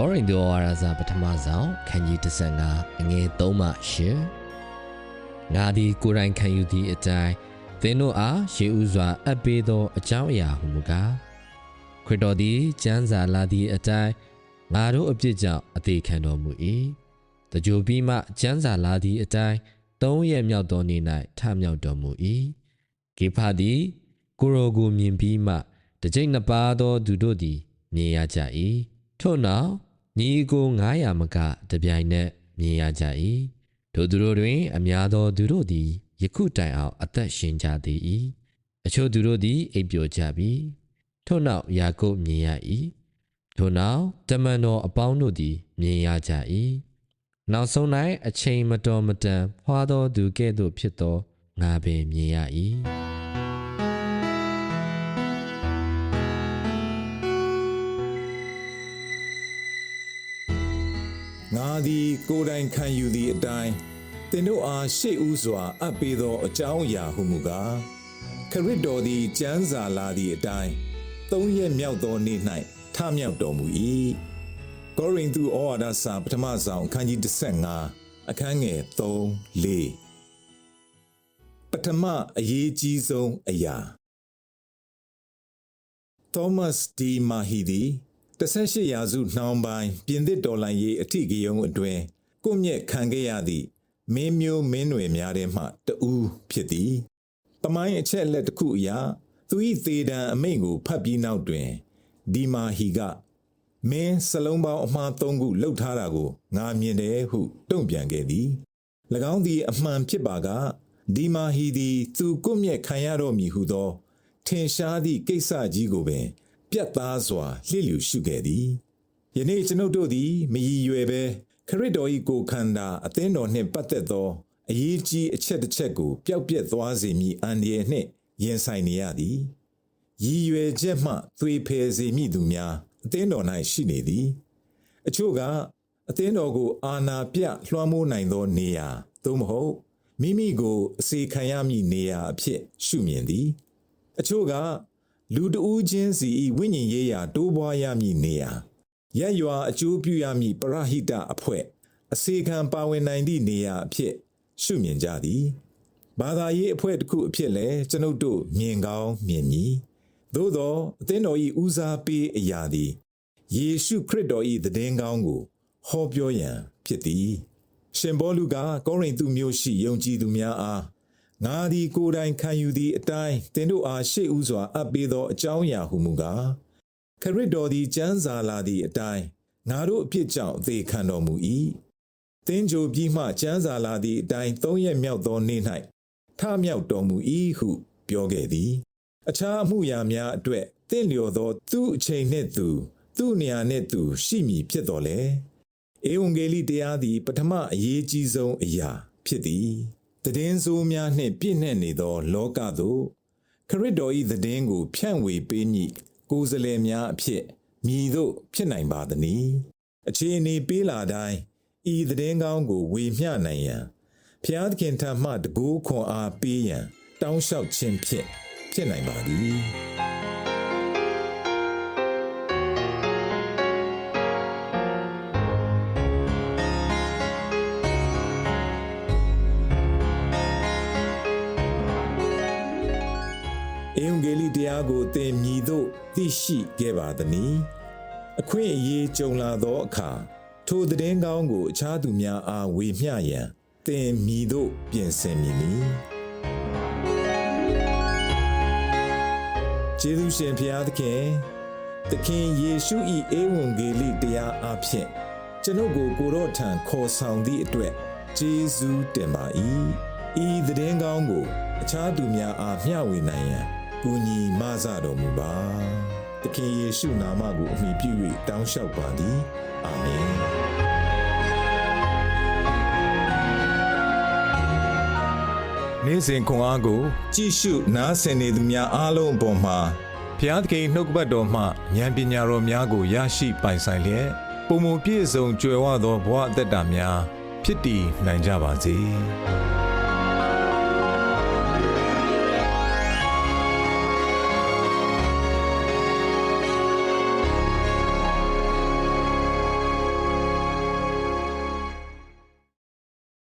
ကောရိန္သုဩဝါဒစာပထမဆောင်ခန်းကြီး35အငယ်3မှ8ငါသည်ကိုယ်တိုင်ခံယူသည့်အတိုင်းသင်တို့အားယေဥစွာအပ်ပေးသောအကြောင်းအရာဟုမူကားခရစ်တော်သည်ကျမ်းစာလာသည့်အတိုင်းငါတို့အပြစ်ကြောင့်အသေးခံတော်မူ၏တကြိုပြီးမှကျမ်းစာလာသည့်အတိုင်းသုံးရက်မြောက်သောနေ့၌ထမြောက်တော်မူ၏ဂေဖသည်ကိုရောကိုမြင်ပြီးမှတစ်ကြိမ်နှစ်ပါးသောသူတို့သည်မြင်ရကြ၏ထို့နောက် ညီအကို900မကတပြိုင်နက်မြင်ရကြ၏ထိုသူတို့တွင် အများသောသူတို့သည်ယခုတိုင်အောင်အသက်ရှင်ကြသေး၏အချို့သူတို့သည်အိပ်ပျော်ကြပြီထို့နောက်ယာကုပ်မြင်ရ၏ထို့နောက်တမန်တော်အပေါင်းတို့သည်မြင်ရကြ၏နောက်ဆုံး၌အချိန်မတော်မတန်ဖွာသောသူကဲ့သို့ဖြစ်သောငါပင်မြင်ရ၏။ ငါသည် ကိုယ်တိုင်ခံယူသည့်အတိုင်းသင်တို့အားရှေ့ဦးစွာ အပ်ပေးသောအကြောင်းအရာဟုမူကားခရစ်တော်သည်ကျမ်းစာလာသည့်အတိုင်းသုံးရက်မြောက်သောနေ့၌ထမြောက်တော်မူ၏ကောရိန္သုဩဝါဒစာပထမဆောင်အခန်းကြီး15အခန်းငယ်3 4ပထမအရေးကြီးဆုံးအရာသောမတ်ဒီမာဟီဒီ 18ရာစုနှောင်းပိုင်းပြင်သစ်တော်လှန်ရေးအထိကယုံအတွင်ကိုမြက်ခံခဲ့ရသည့်မင်းမျိုးမင်းနွယ်များထဲမှတဦးဖြစ်သည်။တမိုင်းအချက်အလက်တစ်ခုအရသူ၏သေဒဏ်အမိန့်ကိုဖတ်ပြီးနောက်တွင်ဒီမာဟီကမင်းစလုံးပေါင်းအမှား၃ခုလှုပ်ထားတာကိုငါမြင်တယ်ဟုတုံ့ပြန်ခဲ့သည်။၎င်းသည်အမှန်ဖြစ်ပါကဒီမာဟီသည်သူကိုမြက်ခံရတော့မည်ဟုသော ထင်ရှားသည့်ကိစ္စကြီးကိုပင် ပြတ်သားစွာလှစ်လျူရှုခဲ့သည်ယနေ့ကျွန်ုပ်တို့သည်မရည်ရွယ်ပဲခရစ်တော်၏ကိုယ်ခန္ဓာအသင်းတော်နှင့်ပတ်သက်သောအရေးကြီးအချက်တစ်ချက်ကိုပျောက်ပြက်သွားစေမည်အန္တရာယ်နှင့်ရင်ဆိုင်နေရသည်ရည်ရွယ်ချက်မှသွေဖယ်စေမည်သူများအသင်းတော်၌ရှိနေသည် အချို့ကအသင်းတော်ကိုအာနာပြလွှမ်းမိုးနိုင်သောနေရာသို့မဟုတ်မိမိကိုအစေခံရမည့်နေရာအဖြစ်ရှုမြင်သည် အချို့က လူတဦးချင်းစီဤဝိညာဉ်ရေးရာတိုးပွားရမည်နေရာရက်ရွာအကျိုးပြုရမည်ပရဟိတအဖွဲ့အစေခံပါဝင်နိုင်သည့်နေရာအဖြစ်ရှုမြင်ကြသည်ဘာသာရေးအဖွဲ့တစ်ခုအဖြစ်လည်းကျွန်ုပ်တို့မြင်ကောင်းမြင်မည်သို့သောအသင်းတော်၏ဦးစားပေးအရာသည်ယေရှုခရစ်တော်၏တည်င်းကောင်းကိုဟောပြောရန်ဖြစ်သည်ရှင်ဘောလူကကောရိန္သုမြို့ရှိယုံကြည်သူများအား ငါသည်ကိုယ်တိုင်ခံယူသည့်အတိုင်းသင်တို့အားရှေ့ဦးစွာအပ်ပေးသောအကြောင်းအရာဟုမူကားခရစ်တော်သည်ကျမ်းစာလာသည့်အတိုင်းငါတို့အဖြစ်ကြောင့်အသေးခံတော်မူ၏သင်ကြိုပြီးမှကျမ်းစာလာသည့်အတိုင်းသုံးရက်မြောက်သောနေ့၌ထမြောက်တော်မူ၏ဟုပြောခဲ့သည်အခြားအမှုရာများအတွက်တင့်လျော်သောသူ့အချိန်နှင့်သူသူ့နေရာနှင့်သူရှိမည်ဖြစ်တော်လေဧဝံဂေလိတရားသည် ပထမအရေးကြီးဆုံးအရာဖြစ်သည် တည်င်းဆိုးများနှင့်ပြည့်နှက်နေသော လောကသို့ခရစ်တော်၏တည်င်းကို ဖြန့်ဝေပေးမည်ကိုယ်စားလှယ်များအဖြစ်မြည်သို့ဖြစ်နိုင်ပါသနည်းအခြေအနေပေးလာတိုင်းဤတည်င်းကောင်းကိုဝေမျှနိုင်ရန်ဖျားသခင်ထံမှတကူခွန်အားပေးရန်တောင်းလျှောက်ခြင်းဖြင့်ဖြစ်နိုင်ပါသည် အင်္ဂေလိတရားကိုသင်မြည်သို့သိရှိခဲ့ပါသနည်းအခွင့်အရေးကြုံလာသောအခါထိုသတင်းကောင်းကိုအခြားသူများအားဝေမျှရန်သင်မြည်သို့ပြင်ဆင်မည်နီကျေးဇူးရှင်ဖျားသခင်သခင်ယေရှု၏ဧဝံဂေလိတရားအဖျင်ကျွန်ုပ်ကိုကိုရော့ထံခေါ်ဆောင်သည့်အတွက်ကျေးဇူးတင်ပါ၏ဤသတင်းကောင်းကိုအခြားသူများအားမျှဝေနိုင်ရန် ကူညီမဆတော်မူပါသခင်ယေရှုနာမကိုအမိပြု၍တောင်းလျှောက်ပါသည်အာမင်နေ့စဉ်ခွန်အားကိုကြည့်ရှုနားဆင်နေသူများအားလုံးအပေါ်မှာဘုရားသခင်နှုတ်ကပတ်တော်မှဉာဏ်ပညာတော်များကိုရရှိပိုင်ဆိုင်လျက်ပုံမပြည့်စုံကြွယ်ဝသောဘဝအသက်တာများဖြစ်တည်နိုင်ကြပါစေ။